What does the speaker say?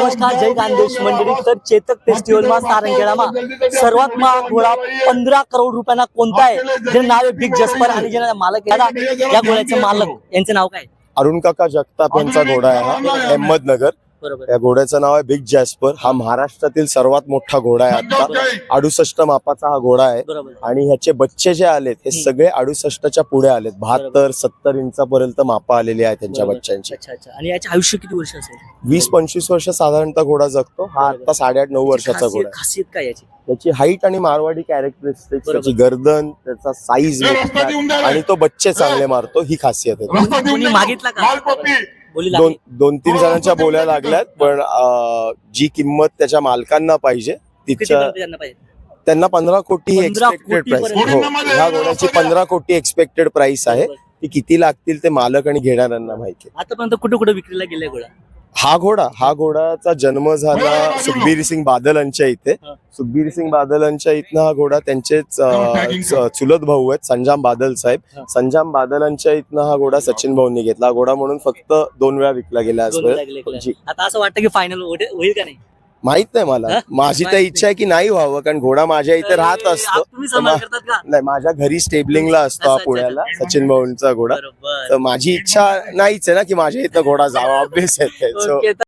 नमस्कार जय खानदेश मंडळी. तर चेतक फेस्टिवल मा सारंगखेडामा सर्वात महाग घोडा पंधरा करोड रुपयांना कोणता आहे? जे नाव आहे बिग जस्पर आणि जे मालक या घोड्याचे मालक यांचे नाव काय? अरुण काका जगताप यांचा घोडा आहे हा अहमदनगर. बरोबर. या घोड्याचं नाव आहे बिग जॅस्पर. हा महाराष्ट्रातील सर्वात मोठा घोडा आहे आता. अडुसष्ट मापाचा हा घोडा आहे. आणि ह्याचे बच्चे जे आलेत हे. सगळे अडुसष्टच्या पुढे आलेत. बहात्तर सत्तर इंचापर्यंत मापा आलेली आहे त्यांच्या. बच्चांची आणि याचे आयुष्य किती वर्ष असेल? वीस पंचवीस वर्ष साधारणतः घोडा जगतो. हा. आता साडेआठ नऊ वर्षाचा घोडा आहे. खासियत काय याची? त्याची हाईट आणि मारवाडी कॅरेक्टरिस्टिक. त्याची गर्दन त्याचा साईज आणि तो बच्चे चांगले मारतो ही खासियत आहे. कोणी मागितला का? बोली दोन दोन तीन जणांच्या बोल्या लागल्यात पण जी किंमत त्याच्या मालकांना पाहिजे तिच्या त्यांना पंधरा कोटी 15 एक्सपेक्टेड प्राइस. हो ह्या घोड्याची पंधरा कोटी एक्सपेक्टेड प्राइस आहे. ती किती लागतील ते मालक आणि घेणाऱ्यांना माहिती आहे. आतापर्यंत कुठे कुठे विक्रीला गेलाय घोडा हा घोडा हा घोडाचा जन्म झाला सुखबीर सिंग बादल यांच्या इथे. सुखबीर सिंग बादल यांच्या इथनं हा घोडा त्यांचेच चुलत भाऊ आहेत संजाम बादल साहेब. संजाम बादलांच्या इथनं हा घोडा सचिन भाऊंनी घेतला. हा घोडा म्हणून फक्त दोन वेळा विकला गेला. आता असं वाटतं की फायनल होईल का नाही? माहीत नाही मला? माझी तर इच्छा आहे की नाही व्हावं कारण घोडा माझ्या इथे राहत असतो. नाही माझ्या घरी स्टेबलिंगला असतो हा पुण्याला. सचिन भाऊंचा घोडा. तर माझी इच्छा नाहीच आहे ना की माझ्या इथं घोडा जावा ऑब्विस आहे